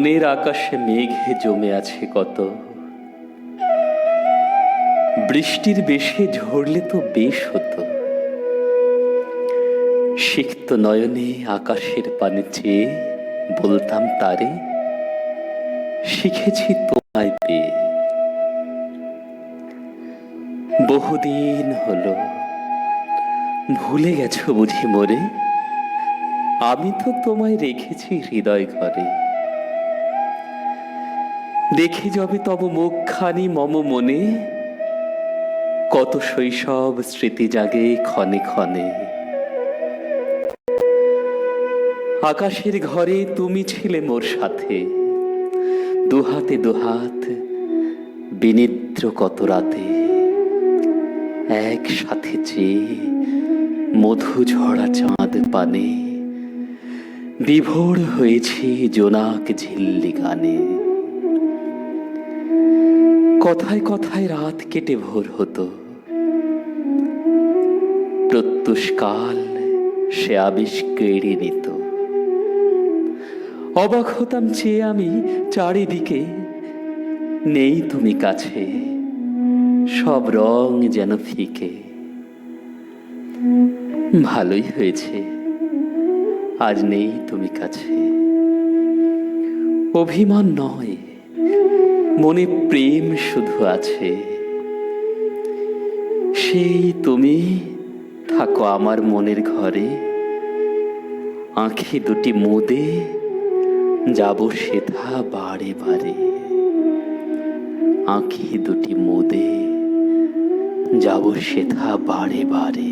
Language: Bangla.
মনের আকাশে মেঘে জমে আছে কত। বৃষ্টির বেশে ঝরলে তো বেশ হতো। সিক্ত নয়নে আকাশের পানে চেয়ে বলতাম, তারে, শিখেছি তোমায় পেয়ে। বহুদিন হলো, ভুলে গেছো বুঝি মোরে? আমি তো তোমায় রেখেছি হৃদয় ঘরে। দেখে যাবে তব মুখখানি মম মনে। কত শৈশব স্মৃতি জাগে ক্ষণে ক্ষণে। আকাশের ঘরে তুমি ছিলে মোর সাথে। দুহাতে দুহাত, বিনিদ্র কত রাতে। একসাথে চেয়ে মধু ঝরা চাঁদ পানে। বিভোর হয়েছি জোনাক ঝিল্লি গানে। কথায় কথায় রাত কেটে ভোর হতো। প্রত্যুষকাল সে আবিষ কেড়ে নিত। অবাক হতাম চেয়ে আমি চারিদিকে, নেই তুমি কাছে, সব রং যেন ফিকে। ভালোই হয়েছে, আজ নেই তুমি কাছে। অভিমান নয় মনে প্রেম শুধু আছে। সেই তুমি থাকো আমার মনের ঘরে। আঁখি দুটি মুদে যাব সেথা বারে বারে। আঁখি দুটি মুদে যাব সেথা বারে বারে।